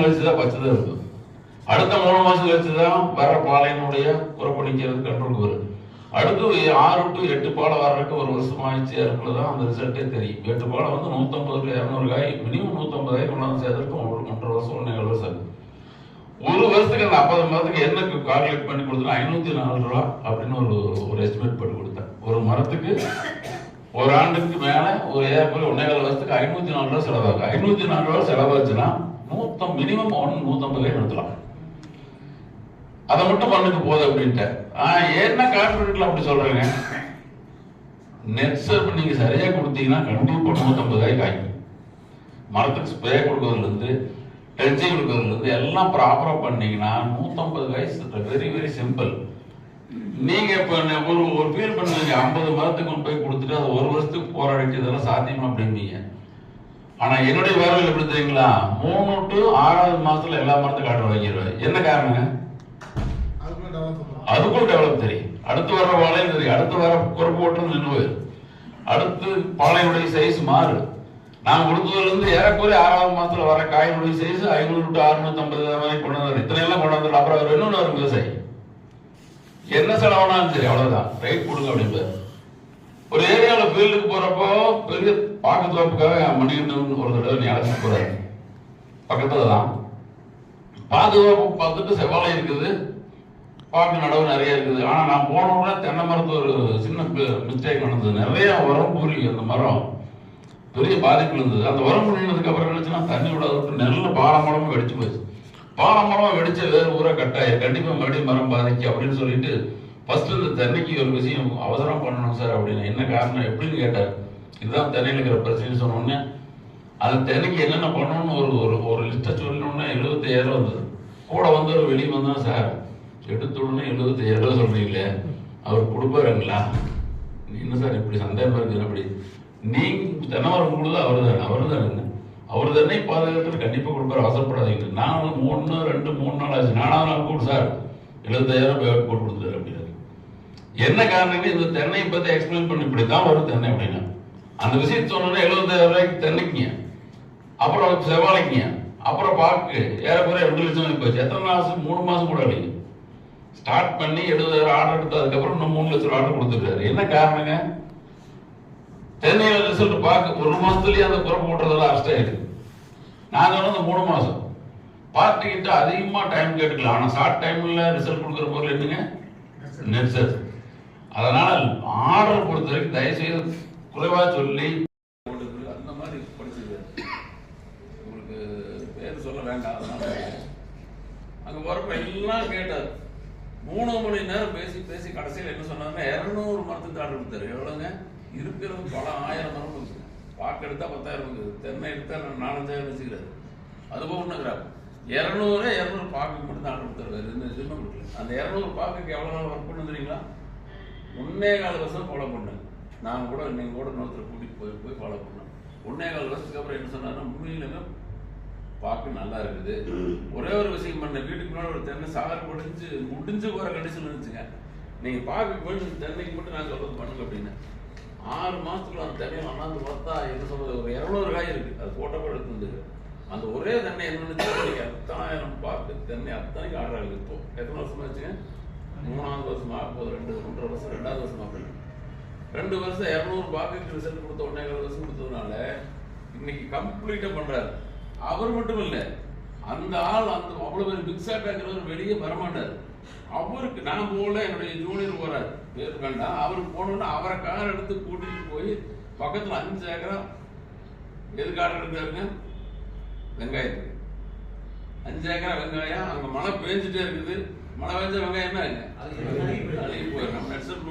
மாசம் கழிச்சு தான் இருக்கும் அடுத்த மூணு மாசம் கழிச்சு தான் வர பாலையினுடைய புறப்பணிக்கிறது கண்ட்ரோலுக்கு வரும் அடுத்து ஆறு டு எட்டு பாலை வர்றதுக்கு ஒரு வருஷம் ஆயிடுச்சு அதுக்குள்ள தான் அந்த ரிசல்ட்டே தெரியும். எட்டு பாலை வந்து நூற்றம்பது டு இரநூறு காய் மினிமம் நூற்றம்பது கொண்டாந்து சேர்த்துருக்கு ஒரு ஒன்றரை வருஷம் ஒன்று ஏழு வருஷம் ஆகுது. ஒரு வருஷத்துக்கு அந்த ஐம்பது மரத்துக்கு என்ன கால்குலேட் பண்ணி கொடுத்தா ஐநூற்றி நாலு ரூபா அப்படின்னு ஒரு ஒரு எஸ்டிமேட் பண்ணி கொடுத்தேன். ஒரு மரத்துக்கு ஒரு ஆண்டுக்கு மேலே ஒரு ஏற்கனவே ஒன்றே வருஷத்துக்கு ஐநூற்றி நாலு ரூபா செலவாகும். ஐநூற்றி நாலு ரூபா செலவாச்சுன்னா நூத்தம் மினிமம் ஒன்று நூற்றம்பது காய் நடத்தலாம். அதை மட்டும் பண்ணுக்கு போகுது அப்படின்ட்டு. ஆஹ் என்ன கான்பிடென்ட்ல அப்படி சொல்றேங்க? நெட் சர்ப் நீங்க சரியா கொடுத்தீங்கன்னா கண்டிப்பா நூத்தம்பது காய். காய்க்கும் மரத்துக்கு ஸ்ப்ரே கொடுக்கறதுல இருந்து டென்சிங் கொடுக்கறதுல இருந்து எல்லாம் ப்ராப்பரா பண்ணீங்கன்னா நூத்தம்பது காய் வெரி வெரி சிம்பிள் நீங்க இப்ப ஒரு ஒரு ஃபீல் பண்ணுவீங்க ஐம்பது மரத்துக்கு கொண்டு போய் கொடுத்துட்டு அது ஒரு வருஷத்துக்கு போராடிச்சு இதெல்லாம் சாத்தியமா அப்படிம்பீங்க ஆனா என்னுடைய வேலையில் எப்படி தெரியுங்களா? மூணு டு ஆறாவது மாசத்துல எல்லா மரத்தையும் காட்டு வாங்கிடுவேன் என்ன காரணங்க? அதுக்குள்ள டெவலப் பண்ணுறோம் அதுக்கும் டெவலப் தெரியும். அடுத்து வர வாழையும் தெரியும் அடுத்து வர குறைப்பு ஓட்டம் நின்று போயிடும். அடுத்து பாலையுடைய சைஸ் மாறு நான் கொடுத்ததுல இருந்து ஏறக்குறைய ஆறாவது மாசத்துல வர காயினுடைய சைஸ் ஐநூறு டு அறுநூத்தி ஐம்பது மாதிரி கொண்டு வந்து இத்தனை எல்லாம் கொண்டு வந்து அப்புறம் இன்னொன்று வரும் விவசாயி. என்ன செலவானாலும் சரி அவ்வளவுதான். ரைட் கொடுங்க அப்படிம்பாரு. ஒரு ஏரியால ஃபீல்டுக்கு போறப்போ பெரிய பாக்கு தோப்புக்காக மணிகண்டன் ஒரு தடவை நீ அழைச்சிட்டு போறாரு. பக்கத்துல தான் பாதுகாப்பு பார்த்துட்டு செவ்வாழை இருக்குது. பாக்கு நடவு நிறைய இருக்குது. ஆனா நான் போன உடனே தென்னை மரத்து ஒரு சின்ன மிஸ்டேக் நடந்தது. நிறைய உரம் பூரி அந்த மரம். பெரிய பாதிப்பு இருந்தது. அந்த உரம் நின்றதுக்கு அப்புறம் நினைச்சுன்னா தண்ணி விடாத நெல்ல பாலமரமும் வெடிச்சு போச்சு. பாலமரம் வெடிச்ச வேறு ஊரை கட்டாயம். கண்டிப்பா மறுபடியும் மரம் பாதிக்கு அப்படின்னு சொல்லிட்டு ஃபஸ்ட்டு இந்த தென்னைக்கு ஒரு விஷயம் அவசரம் பண்ணணும் சார் அப்படின்னு என்ன காரணம் எப்படின்னு கேட்டார். இதுதான் தென்னையில் இருக்கிற பிரச்சனைன்னு சொன்னோடனே அது அந்த தென்னைக்கு என்னென்ன பண்ணணும்னு ஒரு ஒரு ஒரு லிஸ்ட்டை சொல்லணுன்னா எழுபத்தையாயிரம் வந்தது. கூட வந்து ஒரு வெளியே வந்தான் சார் எடுத்த உடனே எழுபத்தாயிரம் சொல்கிறீங்களே அவர் கொடுப்பாருங்களா? என்ன சார் இப்படி சந்தேகமாக இருக்குது அப்படி நீங்கள் தென்னை மரம் கொடுத்தா அவர் தானே அவர் தானுங்க அவர் தானே பாதுகாத்துட்டு கண்டிப்பாக கொடுப்பாரு அவசரப்படாதீங்க நான் மூணு ரெண்டு மூணு நாள் ஆச்சு. நானாவது நாள் கூட சார். எழுபத்தாயிரம் பேட் போட்டு கொடுத்துட்டாரு அப்படின்னு. என்ன காரணங்க இந்த தென்னையை பத்தி எக்ஸ்பிளைன் பண்ணி இப்படி தான் வரும் தென்னை அப்படின்னா. அந்த விஷயத்த சொன்னோன்னா எழுபத்தாயிரம் ரூபாய்க்கு தென்னைக்குங்க. அப்புறம் செவ்வாழைக்குங்க. அப்புறம் பாக்கு ஏறக்குறைய ரெண்டு லட்சம் போச்சு. எத்தனை மாசம்? மூணு மாசம் கூட இல்லைங்க. ஸ்டார்ட் பண்ணி எழுபதாயிரம் ஆர்டர் எடுத்து அதுக்கப்புறம் இன்னும் மூணு லட்சம் ஆர்டர் கொடுத்துருக்காரு. என்ன காரணங்க? தென்னையில ரிசல்ட் பார்க்க ஒரு மாசத்துலயே அந்த குறை போட்டுறதெல்லாம் அரெஸ்ட் ஆயிடுது நான் சொன்னது மூணு மாசம். பார்ட்டிக்கிட்ட அதிகமா டைம் கேட்டுக்கலாம். ஆனா ஷார்ட் டைம்ல ரிசல்ட் கொடுக்குற பொருள் என்னங்க? நெட் அதனால ஆர்டர் பொறுத்த வரைக்கும் தயவுசெய்து குறைவா சொல்லி அந்த மாதிரி படிச்சது உங்களுக்கு பேர் சொல்ல வேண்டாம் அதனால அங்க வரப்ப எல்லாம் கேட்டார். மூணு மணி நேரம் பேசி பேசி கடைசியில் என்ன சொன்னாங்கன்னா இரநூறு மரத்துக்கு ஆர்டர் கொடுத்தாரு. எவ்வளோங்க இருக்கிறது பல ஆயிரம் மரம் இருக்குங்க பாக்கு எடுத்தா பத்தாயிரம் இருக்குது தென்னை எடுத்தா நாலஞ்சாயிரம் வச்சுக்கிறாரு. அது போக ஒன்றுங்கிறாரு இரநூறு இரநூறு பாக்கு மட்டும் தான் ஆர்டர் கொடுத்தாரு வேறு எந்த கொடுக்கல? அந்த இரநூறு பாக்குக்கு எவ்வளோ நாள் ஒர்க் பண்ணுறீங்களா ஒன்னே கால வருஷம் ஃபாலோ பண்ணேன். நான் கூட நீங்கள் கூட இன்னொருத்தர் கூட்டிகிட்டு போய் போய் ஃபாலோ பண்ணேன். ஒன்னே கால வருஷத்துக்கு அப்புறம் என்ன சொன்னார்னா உண்மையிலுமே பார்க்க நல்லா இருக்குது. ஒரே ஒரு விஷயம் பண்ண வீட்டுக்கு முன்னாடி ஒரு தென்னை சாகர் முடிஞ்சு முடிஞ்சு போகிற கண்டிஷன் இருந்துச்சுங்க. நீங்கள் பார்க்க போய் இந்த தென்னைக்கு மட்டும் நான் சொல்கிறது பண்ணுங்க அப்படின்னு. ஆறு மாதத்துக்குள்ள அந்த தென்னையை வண்ணாந்து பார்த்தா என்ன சொல்றது ஒரு இரநூறு காய் இருக்கு. அது போட்டோ கூட எடுத்து அந்த ஒரே தென்னை என்னன்னு தென்னைக்கு பார்த்து தென்னை அத்தனைக்கு ஆர்டர் ஆகுது இப்போ. எத்தனை வருஷமா வச்சுங்க மூணாவது வருஷம் ஆக போகுது ரெண்டு ஒன்றரை வருஷம் ரெண்டாவது வருஷம் அப்படின்னு ரெண்டு வருஷம் இரநூறு பாக்குக்கு ரிசல்ட் கொடுத்த ஒன்னே கால வருஷம் கொடுத்ததுனால இன்னைக்கு கம்ப்ளீட்டா பண்றாரு. அவர் மட்டும் இல்லை அந்த ஆள் அந்த அவ்வளோ பேர் பிக் பேக்கிறவர் வெளியே வரமாட்டார் அவருக்கு நான் போகல என்னுடைய ஜூனியர் போறாரு. பேர் வேண்டாம் அவருக்கு போனோன்னா அவரை கார் எடுத்து கூட்டிட்டு போய் பக்கத்தில் அஞ்சு ஏக்கரா எது ஆர்டர் எடுத்தாருங்க? வெங்காயத்துக்கு. அஞ்சு ஏக்கரா வெங்காயம் அங்கே மழை பெஞ்சிட்டே இருக்குது. மழை பெஞ்ச வெங்காயம் என்ன ஆகுங்க அழுகி போயிடும் நம்ம நெட்சப்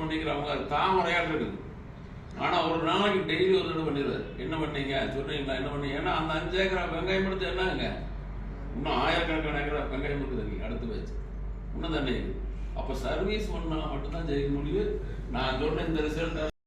தான் தாமரையாட்டு இருக்குது ஆனால் ஒரு நாளைக்கு டெய்லி ஒரு தடவை பண்ணிடுவாரு என்ன பண்ணீங்க? சொல்றீங்களா? என்ன பண்ணீங்க? ஏன்னா அந்த அஞ்சு ஏக்கரா வெங்காயம் எடுத்து என்னங்க இன்னும் ஆயிரக்கணக்கான ஏக்கரா வெங்காயம் இருக்குது அடுத்து வச்சு இன்னும் தண்ணி அப்போ சர்வீஸ் பண்ணால் மட்டும்தான் ஜெயிக்க முடியும் நான் சொல்ற இந்த ரிசல்ட்